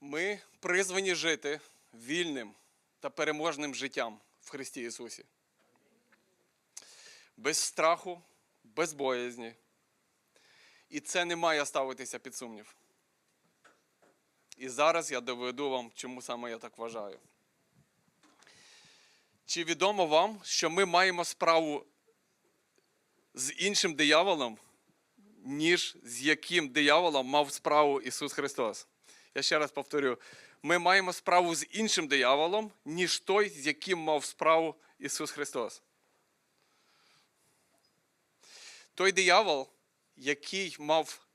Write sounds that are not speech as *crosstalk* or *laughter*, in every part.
Ми призвані жити вільним та переможним життям в Христі Ісусі. Без страху, без боязні. І це не має ставитися під сумнів. І зараз я доведу вам, чому саме я так вважаю. Чи відомо вам, що ми маємо справу з іншим дияволом, ніж з яким дияволом мав справу Ісус Христос? Я ще раз повторю: ми маємо справу з іншим дияволом, ніж той, з яким мав справу Ісус Христос. Той диявол, який мав,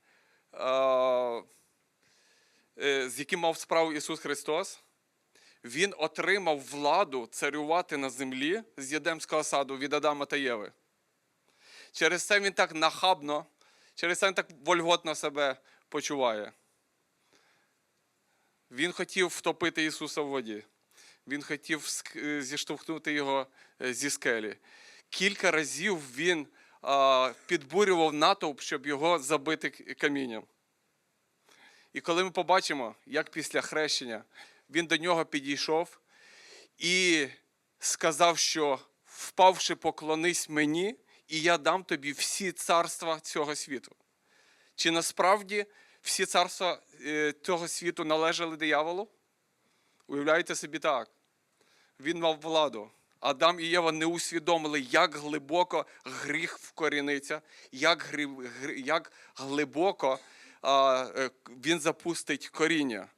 е, з яким мав справу Ісус Христос, він отримав владу царювати на землі з Єдемського саду від Адама та Єви. Через це він так нахабно, через це він так вольготно себе почуває. Він хотів втопити Ісуса в воді. Він хотів е, зіштовхнути його е, зі скелі. Кілька разів він підбурював натовп, щоб його забити камінням. І коли ми побачимо, як після хрещення він до нього підійшов і сказав, що впавши, поклонись мені, і я дам тобі всі царства цього світу. Чи насправді всі царства е, цього світу належали дияволу? Уявляєте собі так. Він мав владу. Адам і Єва не усвідомили, як глибоко гріх вкоріниться, як, як глибоко а, е, він запустить коріння.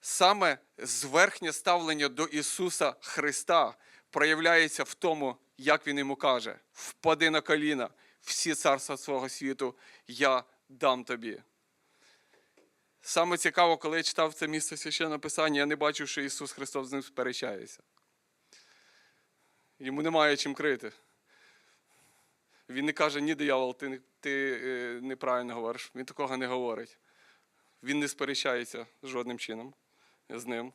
Саме зверхнє ставлення до Ісуса Христа проявляється в тому, як Він йому каже: впади на коліна, всі царства свого світу я дам тобі. Саме цікаво, коли я читав це місце священного Писання, я не бачив, що Ісус Христос з ним сперечається. Йому немає чим крити. Він не каже, ні, диявол, ти, ти е, неправильно говориш. Він такого не говорить. Він не сперечається жодним чином з ним.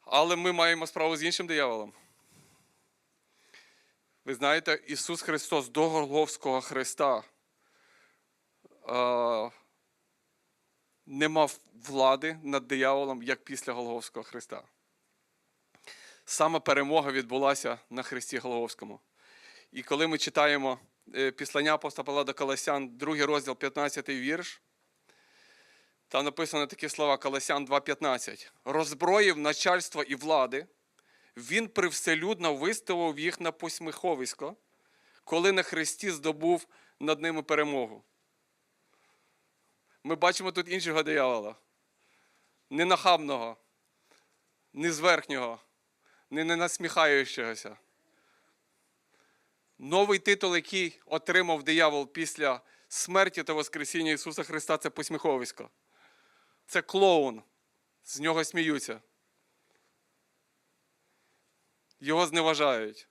Але ми маємо справу з іншим дияволом. Ви знаєте, Ісус Христос до Голговського Христа е, не мав влади над дияволом, як після Голговського Христа. Саме перемога відбулася на Христі Голговському. І коли ми читаємо е, післання апостола Павла до Колосян, 2 розділ, 15 вірш, там написано такі слова Колосян 2.15. Роззброїв начальство і влади, він привселюдно виставив їх на посміховисько, коли на Христі здобув над ними перемогу. Ми бачимо тут іншого диявола. Не нахабного, не зверхнього, не ненасміхаючогося. Новий титул, який отримав диявол після смерті та Воскресіння Ісуса Христа, це посміховисько. Це клоун. З нього сміються. Його зневажають.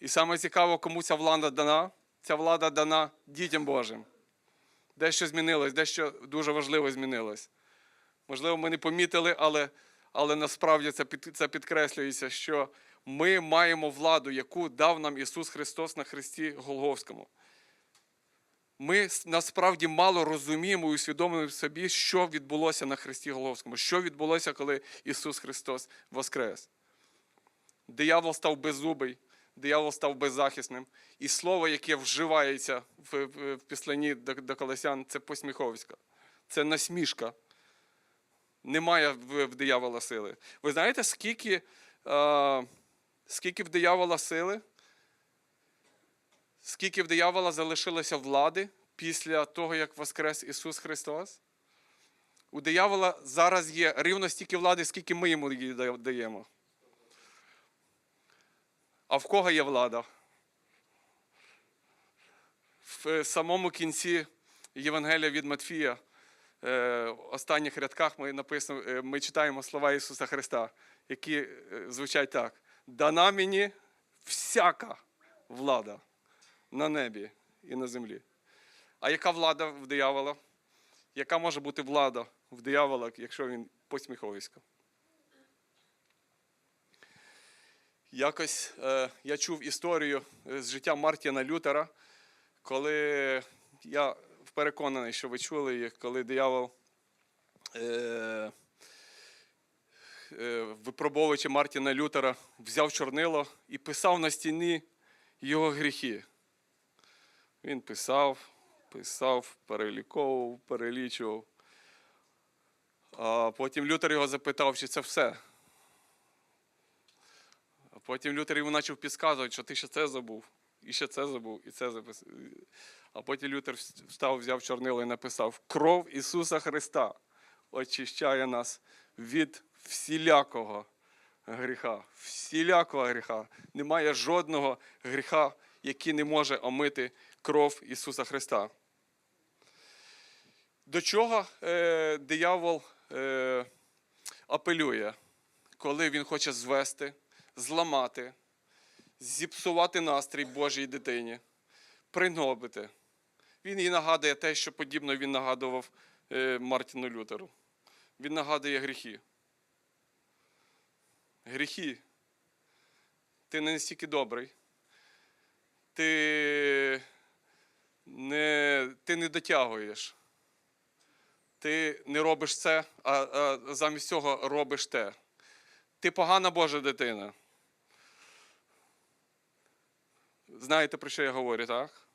І саме цікаво, кому ця влада дана. Ця влада дана дітям Божим. Дещо змінилось, дещо дуже важливо змінилось. Можливо, ми не помітили, але, але насправді це, під, це підкреслюється, що ми маємо владу, яку дав нам Ісус Христос на Христі Голговському. Ми насправді мало розуміємо і усвідомлюємо собі, що відбулося на Христі Голговському, що відбулося, коли Ісус Христос воскрес. Диявол став беззубий, диявол став беззахисним. І слово, яке вживається в, в, в післанні до, до Колосян, це посміховська, це насмішка. Немає в, в диявола сили. Ви знаєте, скільки, е, скільки в диявола сили? Скільки в диявола залишилося влади після того, як воскрес Ісус Христос? У диявола зараз є рівно стільки влади, скільки ми йому її даємо. А в кого є влада? В е, самому кінці Євангелія від Матфія, е, останніх рядках ми, написано, е, ми читаємо слова Ісуса Христа, які звучать так: дана мені всяка влада на небі і на землі. А яка влада в диявола? Яка може бути влада в диявола, якщо він посміховисько? Якось е, я чув історію е, з життя Мартіна Лютера, коли я переконаний, що ви чули їх, коли диявол, е, е, випробовуючи Мартіна Лютера, взяв чорнило і писав на стіні його гріхи. Він писав, писав, переліковував, перелічував. А потім Лютер його запитав, чи це все. Потім Лютер йому почав підказувати, що ти ще це забув, і ще це забув, і це записав. А потім Лютер встав, взяв чорнило і написав: Кров Ісуса Христа очищає нас від всілякого гріха. Всілякого гріха. Немає жодного гріха, який не може омити кров Ісуса Христа. До чого е, диявол е, апелює, коли він хоче звести, зламати, зіпсувати настрій Божій дитині, пригнобити. Він їй нагадує те, що подібно він нагадував е, Мартіну Лютеру. Він нагадує гріхи. Гріхи. Ти не настільки добрий. Ти не, ти не дотягуєш. Ти не робиш це, а, а замість цього робиш те. Ти погана Божа дитина. Знаєте, про що я говорю, так?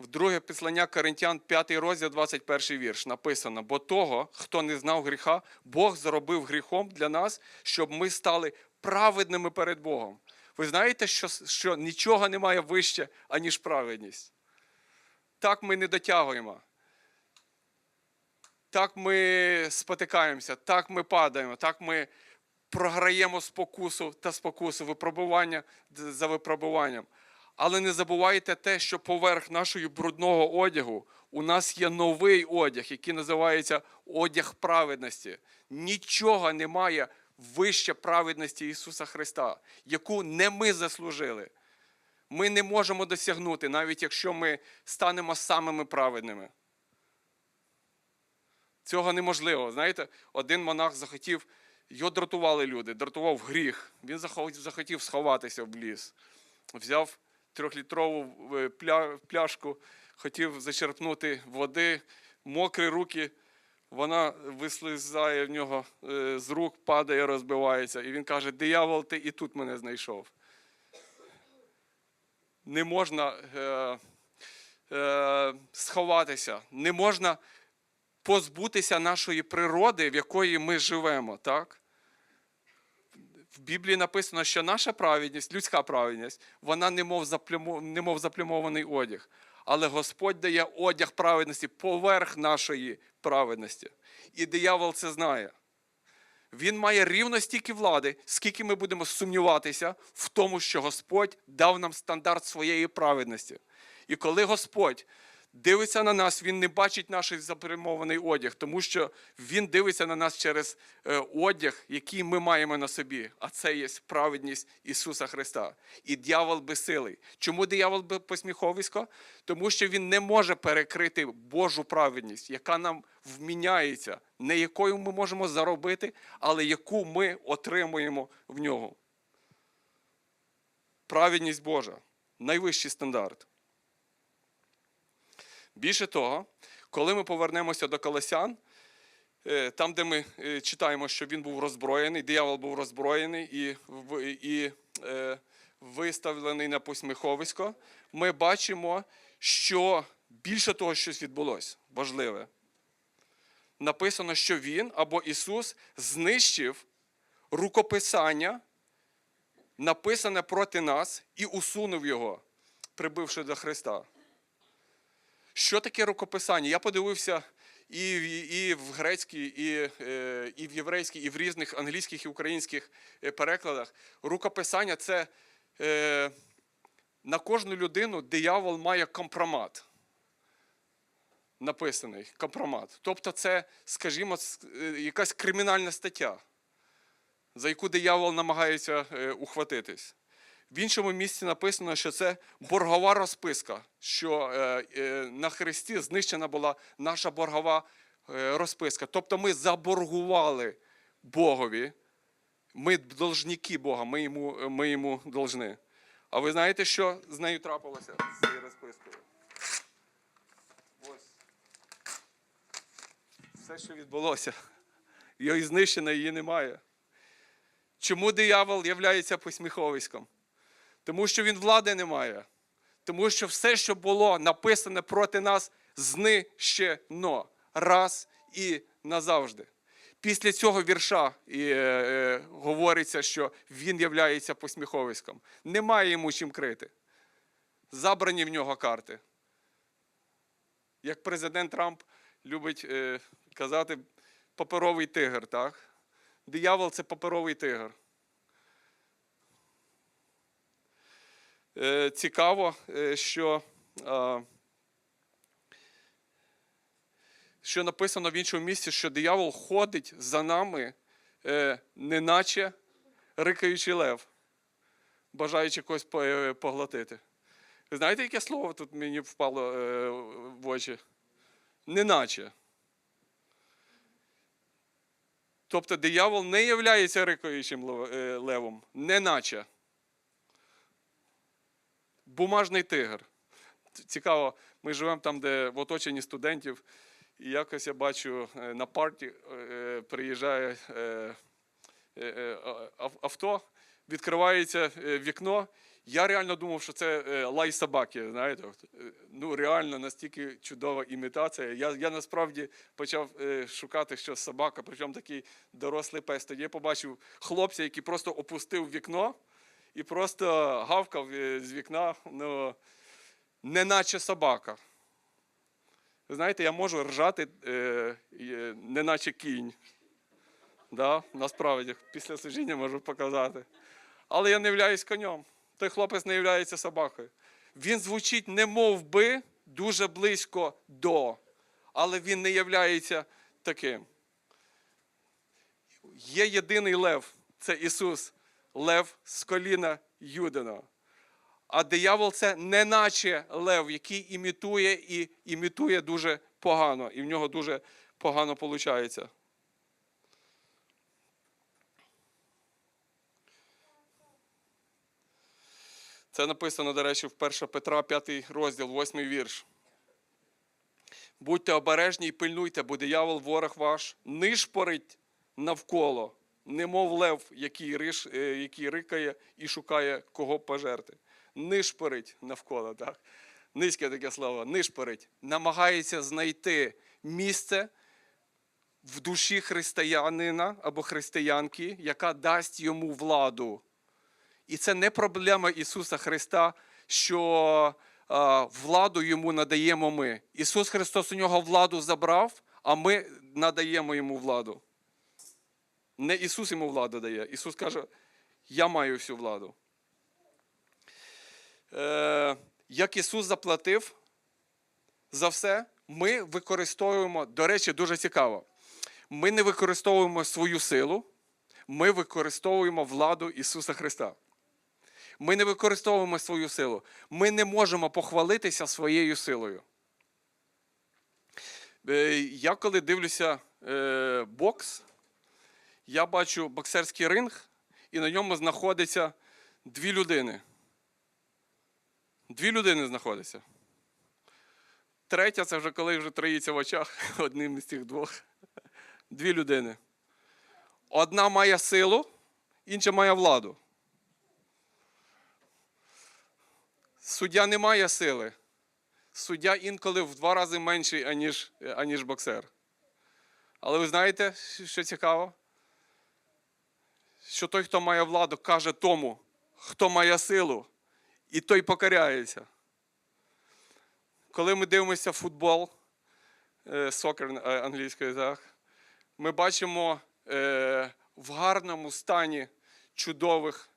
В друге післання Коринтян, 5 розділ, 21 вірш, написано: бо того, хто не знав гріха, Бог зробив гріхом для нас, щоб ми стали праведними перед Богом. Ви знаєте, що, що нічого немає вище, аніж праведність. Так ми не дотягуємо. Так ми спотикаємося, так ми падаємо, так ми програємо спокусу та спокусу, випробування за випробуванням. Але не забувайте те, що поверх нашого брудного одягу у нас є новий одяг, який називається одяг праведності. Нічого немає вище праведності Ісуса Христа, яку не ми заслужили. Ми не можемо досягнути, навіть якщо ми станемо самими праведними. Цього неможливо. Знаєте, один монах захотів, його дратували люди, дратував гріх. Він захотів сховатися в ліс. Взяв трьохлітрову е, пляшку, хотів зачерпнути води, мокрі руки, вона вислизає в нього е, з рук, падає, розбивається. І він каже: диявол, ти і тут мене знайшов. Не можна е, е, сховатися, не можна позбутися нашої природи, в якої ми живемо. так? Біблії написано, що наша праведність, людська праведність, вона немов, немов заплюмований одяг. Але Господь дає одяг праведності поверх нашої праведності. І диявол це знає. Він має рівно стільки влади, скільки ми будемо сумніватися в тому, що Господь дав нам стандарт своєї праведності. І коли Господь дивиться на нас, Він не бачить наш запрямований одяг, тому що Він дивиться на нас через е, одяг, який ми маємо на собі, а це є праведність Ісуса Христа. І дьявол безсилий. Чому диявол посміховисько? Тому що він не може перекрити Божу праведність, яка нам вміняється, не якою ми можемо заробити, але яку ми отримуємо в нього. Праведність Божа найвищий стандарт. Більше того, коли ми повернемося до Колосян, е, там, де ми е, читаємо, що він був роззброєний, диявол був роззброєний і, і е, виставлений на посміховисько, ми бачимо, що більше того, щось відбулося важливе. Написано, що він або Ісус знищив рукописання, написане проти нас, і усунув його, прибивши до Христа. Що таке рукописання? Я подивився і, в- і в грецькій, і, е, і в єврейській, і в різних англійських і українських е, перекладах. Рукописання це е, на кожну людину диявол має компромат. Написаний компромат. Тобто, це, скажімо, е, якась кримінальна стаття, за яку диявол намагається ухватитись. В іншому місці написано, що це боргова розписка, що е, е, на Христі знищена була наша боргова е, розписка. Тобто ми заборгували Богові. Ми должники Бога, ми йому ми йому должны. А ви знаєте, що з нею трапилося з цією розпискою? Все, що відбулося. Його знищено, її немає. Чому диявол являється посміховиськом? Тому що він влади не має. Тому що все, що було написане проти нас, знищено раз і назавжди. Після цього вірша і, е, е, говориться, що він являється посміховиськом. Немає йому чим крити. Забрані в нього карти. Як президент Трамп любить е, казати, паперовий тигр, так? Диявол це паперовий тигр. Цікаво, е, що, е, що написано в іншому місці, що диявол ходить за нами, е, неначе рикаючий лев, бажаючи когось е, поглотити. Знаєте, яке слово тут мені впало е, в очі? Неначе. Тобто диявол не являється рикаючим е, левом, неначе бумажний тигр. Цікаво, ми живемо там, де в оточенні студентів, і якось я бачу е, на парті е, приїжджає е, ав- авто, відкривається вікно. Я реально думав, що це лай собаки. Знаєте, ну реально настільки чудова імітація. Я, я насправді почав шукати, що собака, причому такий дорослий пес. Тоді я побачив хлопця, який просто опустив вікно і просто гавкав е, з вікна, ну, неначе собака. Ви знаєте, я можу ржати, е, е, неначе кінь. Да? Насправді, після служіння можу показати. Але я не являюсь конем. Той хлопець не являється собакою. Він звучить не мов би дуже близько до, але він не являється таким. Є єдиний лев це Ісус, лев з коліна Юдина. А диявол це неначе лев, який імітує і імітує дуже погано, і в нього дуже погано виходить. Це написано, до речі, в 1 Петра, 5 розділ, 8 вірш. Будьте обережні і пильнуйте, бо диявол ворог ваш нишпорить навколо, немов лев, який, риш, е, який рикає і шукає кого пожерти. Нишпорить навколо, так? Низьке таке слово, нишпорить. Намагається знайти місце в душі християнина або християнки, яка дасть йому владу. І це не проблема Ісуса Христа, що а, владу йому надаємо ми. Ісус Христос у нього владу забрав, а ми надаємо йому владу. Не Ісус йому владу дає. Ісус каже, я маю всю владу. Е, як Ісус заплатив за все, ми використовуємо, до речі, дуже цікаво. Ми не використовуємо свою силу, ми використовуємо владу Ісуса Христа. Ми не використовуємо свою силу. Ми не можемо похвалитися своєю силою. Е, Я коли дивлюся е, бокс, я бачу боксерський ринг, і на ньому знаходяться дві людини. Дві людини знаходяться. Третя це вже коли вже троїться в очах *laughs* одним із цих двох. Дві людини. Одна має силу, інша має владу. Суддя не має сили. Суддя інколи в два рази менший, аніж, аніж боксер. Але ви знаєте, що цікаво? Що той, хто має владу, каже тому, хто має силу, і той покоряється. Коли ми дивимося футбол, е, сокер е, англійською, так, ми бачимо е, в гарному стані чудових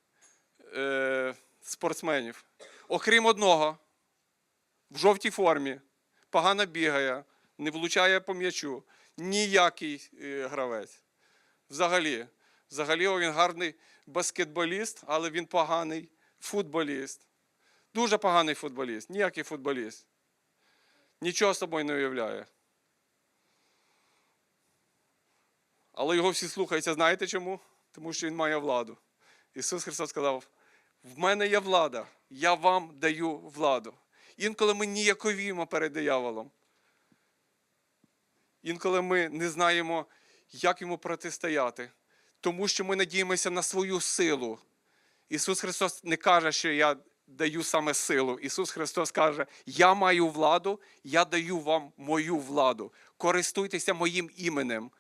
спортсменів. Окрім одного, в жовтій формі, погано бігає, не влучає по м'ячу. Ніякий гравець. Взагалі. Взагалі він гарний баскетболіст, але він поганий футболіст. Дуже поганий футболіст, ніякий футболіст. Нічого собою не уявляє. Але його всі слухаються, знаєте чому? Тому що він має владу. Ісус Христос сказав: в мене є влада, я вам даю владу. Інколи ми ніяковіємо перед дияволом. інколи ми не знаємо, як йому протистояти, тому що ми надіємося на свою силу. Ісус Христос не каже, що я даю саме силу. Ісус Христос каже: Я маю владу, я даю вам мою владу. Користуйтеся моїм іменем.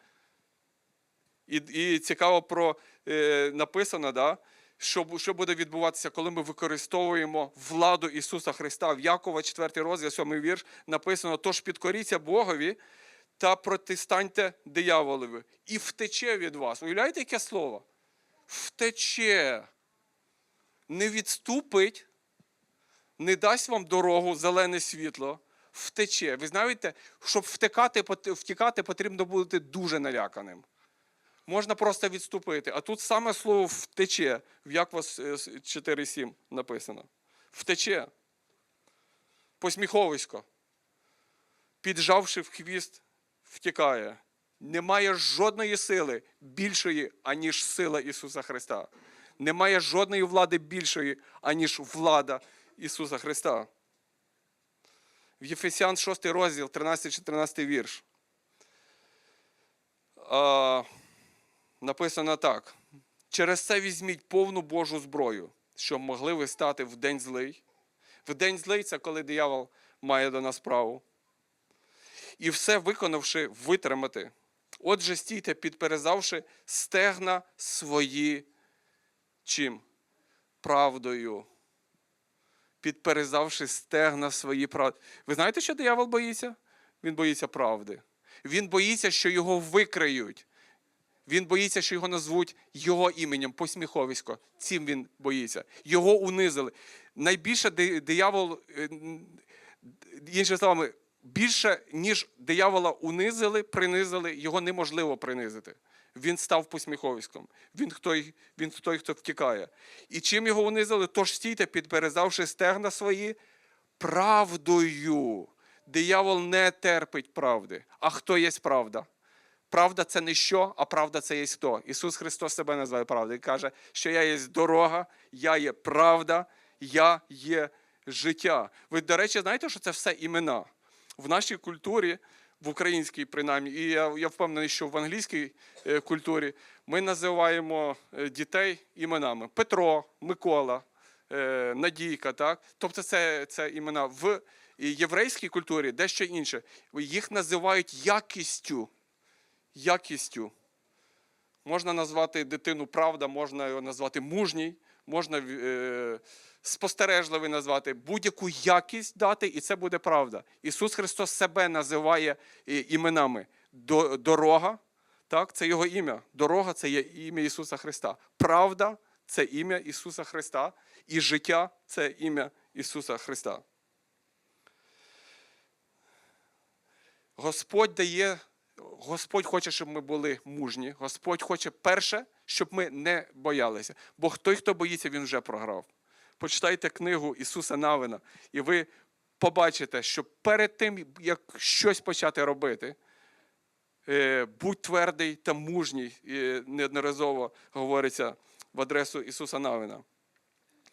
І, і цікаво про е, написано, да, що, що буде відбуватися, коли ми використовуємо владу Ісуса Христа. В Якова, 4 розділ, 7 вірш, написано: тож підкоріться Богові та протистаньте дияволові, і втече від вас. Уявляєте, яке слово? Втече. Не відступить, не дасть вам дорогу, зелене світло, втече. Ви знаєте, щоб втекати, втікати, потрібно бути дуже наляканим можна просто відступити. А тут саме слово втече, в Яквас 4.7 написано. Втече. Посміховисько. Піджавши в хвіст, втікає. Немає жодної сили більшої, аніж сила Ісуса Христа. Немає жодної влади більшої, аніж влада Ісуса Христа. В Єфесян 6 розділ, 13-14 вірш. А, написано так: через це візьміть повну Божу зброю, щоб могли ви стати в день злий. В день злий це коли диявол має до нас справу. І все виконавши, витримати. Отже, стійте, підперезавши стегна свої чим? Правдою. Підперезавши стегна свої правди. Ви знаєте, що диявол боїться? Він боїться правди. Він боїться, що його викриють. Він боїться, що його назвуть його іменем, посміховисько. Цим він боїться. Його унизили. Найбільше диявол, е, іншими словами, більше, ніж диявола унизили, принизили, його неможливо принизити. Він став посміховиськом. Він той, він той, хто втікає. І чим його унизили? Тож стійте, підперезавши стегна свої правдою. Диявол не терпить правди. А хто є правда? Правда це не що, а правда це є хто. Ісус Христос себе називає правдою. Він каже, що я є дорога, я є правда, я є життя. Ви, до речі, знаєте, що це все імена. В нашій культурі, в українській принаймні, і я, я впевнений, що в англійській е, культурі ми називаємо е, дітей іменами: Петро, Микола, е, Надійка. Так? Тобто це, це імена в єврейській культурі дещо інше. Їх називають якістю якістю. Можна назвати дитину правда, можна його назвати мужній, можна е, спостережливий назвати, будь-яку якість дати, і це буде правда. Ісус Христос себе називає е, іменами. Дорога, так, це Його ім'я. Дорога це є ім'я Ісуса Христа. Правда це ім'я Ісуса Христа. І життя це ім'я Ісуса Христа. Господь дає, Господь хоче, щоб ми були мужні. Господь хоче перше, щоб ми не боялися. Бо той, хто боїться, він вже програв. Почитайте книгу Ісуса Навина, і ви побачите, що перед тим, як щось почати робити, е, будь твердий та мужній, і неодноразово говориться в адресу Ісуса Навина.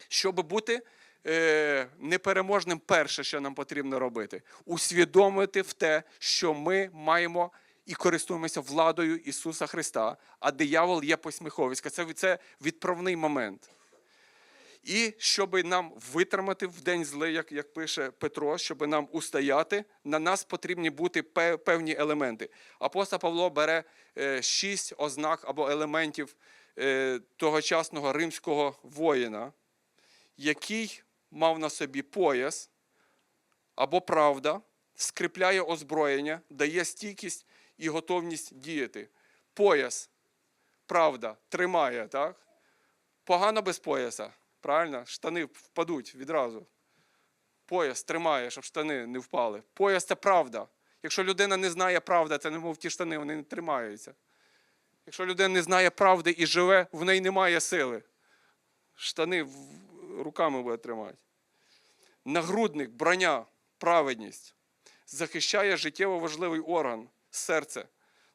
Щоб бути е, непереможним, перше, що нам потрібно робити, усвідомити в те, що ми маємо і користуємося владою Ісуса Христа, а диявол є посміховиська. Це, це відправний момент. І щоб нам витримати в день злий, як, як пише Петро, щоб нам устояти, на нас потрібні бути певні елементи. Апостол Павло бере е, шість ознак або елементів е, тогочасного римського воїна, який мав на собі пояс або правда, скріпляє озброєння, дає стійкість і готовність діяти. Пояс, правда, тримає, так? Погано без пояса, правильно? Штани впадуть відразу. Пояс тримає, щоб штани не впали. Пояс це правда. Якщо людина не знає правди, це немов ті штани, вони не тримаються. Якщо людина не знає правди і живе, в неї немає сили. Штани руками буде тримати. Нагрудник, броня, праведність захищає життєво важливий орган серце,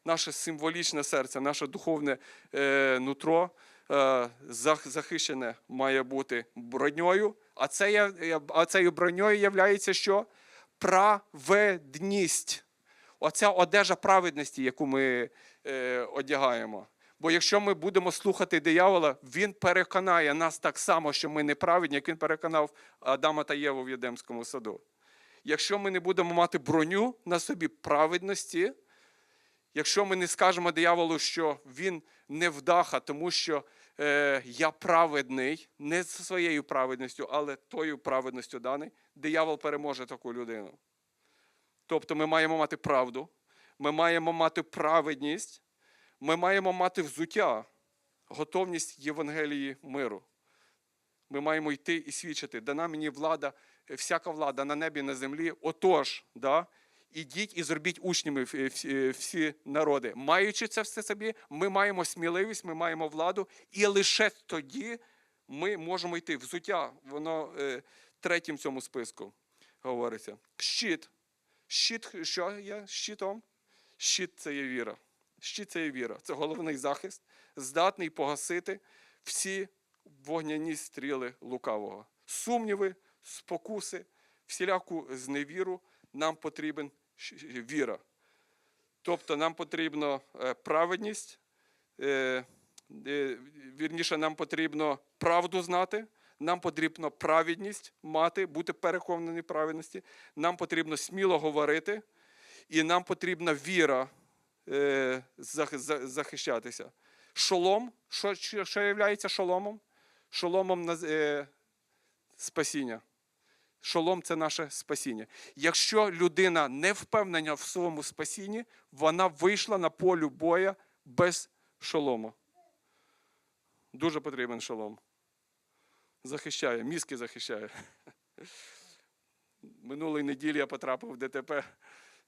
наше символічне серце, наше духовне е, нутро е, захищене має бути броньою. А, це, а цією броньою є що? Праведність. оця одежа праведності, яку ми е, одягаємо. Бо якщо ми будемо слухати диявола, він переконає нас так само, що ми неправедні, як він переконав Адама та Єву в Єдемському саду. Якщо ми не будемо мати броню на собі праведності, якщо ми не скажемо дияволу, що він не вдаха, тому що е, я праведний, не зі своєю праведністю, але тою праведністю даний, диявол переможе таку людину. Тобто ми маємо мати правду, ми маємо мати праведність, ми маємо мати взуття, готовність Євангелії миру. Ми маємо йти і свідчити. Дана мені влада, всяка влада на небі, на землі. Отож, да, ідіть і зробіть учнями всі, всі народи. Маючи це все собі, ми маємо сміливість, ми маємо владу, і лише тоді ми можемо йти. Взуття, воно е, третім в цьому списку говориться. Щит. Щит, що є щитом? Щит це є віра. Щит це є віра. Це головний захист, здатний погасити всі вогняні стріли лукавого. Сумніви, спокуси, всіляку зневіру нам потрібен віра. Тобто нам потрібно е, праведність, е, е, вірніше, нам потрібно правду знати, нам потрібно праведність мати, бути переконані праведності, нам потрібно сміло говорити, і нам потрібна віра зах- за- захищатися. Шолом, що, що, є шоломом? Шоломом на, спасіння. Шолом це наше спасіння. Якщо людина не впевнена в своєму спасінні, вона вийшла на полю боя без шолому. Дуже потрібен шолом. Захищає, мізки захищає. *laughs* Минулої неділі я потрапив в ДТП.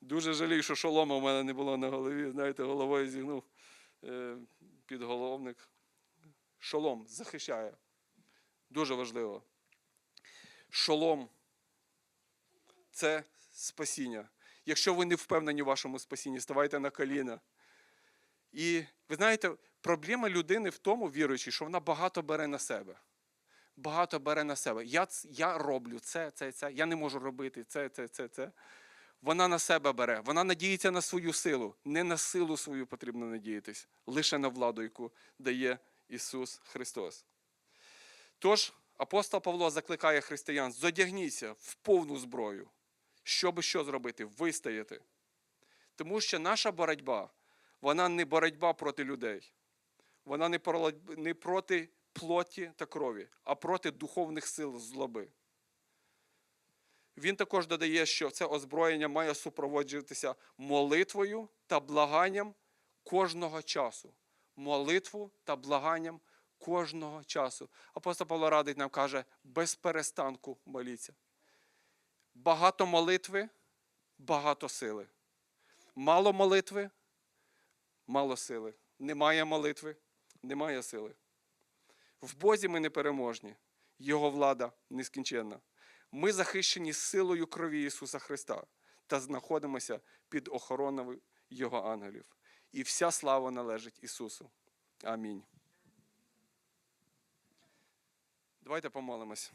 Дуже жалію, що шолома в мене не було на голові. Знаєте, головою зігнув е, підголовник. Шолом захищає. Дуже важливо. Шолом це спасіння. Якщо ви не впевнені в вашому спасінні, ставайте на коліна. І ви знаєте, проблема людини в тому, віруючи, що вона багато бере на себе. Багато бере на себе. Я, я роблю це, це, це, я не можу робити це, це, це, це. Вона на себе бере, вона надіється на свою силу. Не на силу свою потрібно надіятись, лише на владу, яку дає Ісус Христос. Тож апостол Павло закликає християн: зодягніться в повну зброю, щоб що зробити? Вистояти. Тому що наша боротьба, вона не боротьба проти людей, вона не проти плоті та крові, а проти духовних сил злоби. Він також додає, що це озброєння має супроводжуватися молитвою та благанням кожного часу. Молитву та благанням кожного часу. Апостол Павло радить нам каже, без перестанку моліться. Багато молитви, багато сили. Мало молитви, мало сили. Немає молитви, немає сили. В Бозі ми непереможні, Його влада нескінченна. Ми захищені силою крові Ісуса Христа та знаходимося під охороною Його ангелів. І вся слава належить Ісусу. Амінь. Давайте помолимось.